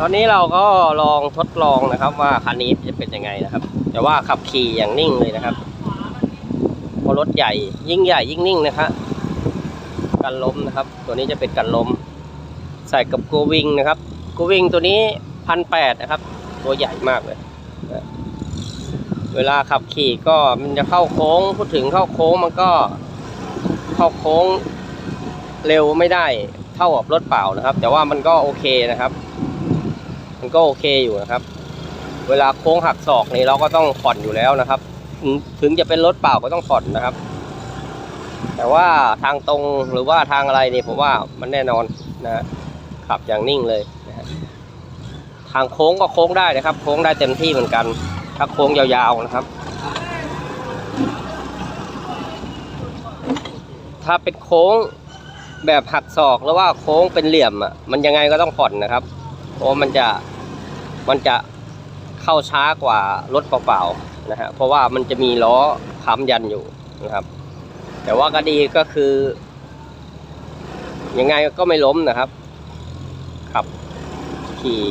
ตอนนี้เราก็ลองทดลองนะครับ ว่าคันนี้จะเป็นยังไงนะครับ แต่ว่าขับขี่อย่างนิ่งเลยนะครับเพราะรถใหญ่ยิ่งใหญ่ยิ่งนิ่งนะครับกันล้มนะครับ ตัวนี้จะเป็นกันล้ม ใส่กับโกวิงนะครับโกวิงตัวนี้พันแปดนะครับ ตัวใหญ่มากเลยเวลาขับขี่ก็มันจะเข้าโค้งพูดถึงเข้าโค้งมันก็เข้าโค้งเร็วไม่ได้เท่ากับรถเปล่านะครับ แต่ว่ามันก็โอเคนะครับ มันก็โอเคอยู่นะครับ เวลาโค้งหักศอกนี่เราก็ต้องผ่อนอยู่แล้วนะครับ ถึงจะเป็นรถเปล่าก็ต้องผ่อนนะครับ แต่ว่าทางตรงหรือว่าทางอะไรนี่ผมว่ามันแน่นอนนะขับอย่างนิ่งเลยนะทางโค้งก็โค้งได้นะครับ โค้งได้เต็มที่เหมือนกันถ้าโค้งยาวๆนะครับ ถ้าเป็นโค้งแบบหักศอกหรือว่าโค้งเป็นเหลี่ยมอะมันยังไงก็ต้องผ่อนนะครับ เพราะมันจะ มันจะเข้าช้ากว่ารถเปล่าๆนะฮะเพราะว่ามันจะมีล้อค้ำยันอยู่นะครับ แต่ว่าก็ดีก็คือยังไงก็ไม่ล้มนะครับขับขี่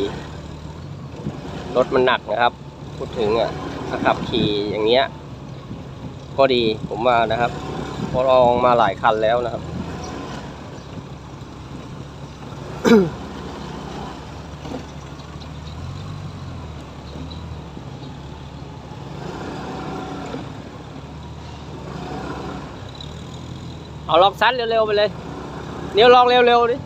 รถมันหนักนะครับ พูดถึงอะถ้าขับขี่อย่างเงี้ย ก็ดีผมว่านะครับพราะลองมาหลายคันแล้วนะครับ เอาลองซัดเร็วๆไปเลยเนี่ยวลองเร็วๆดิ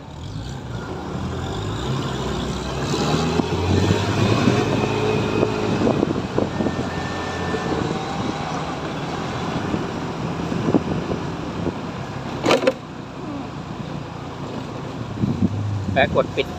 แปะกดปิด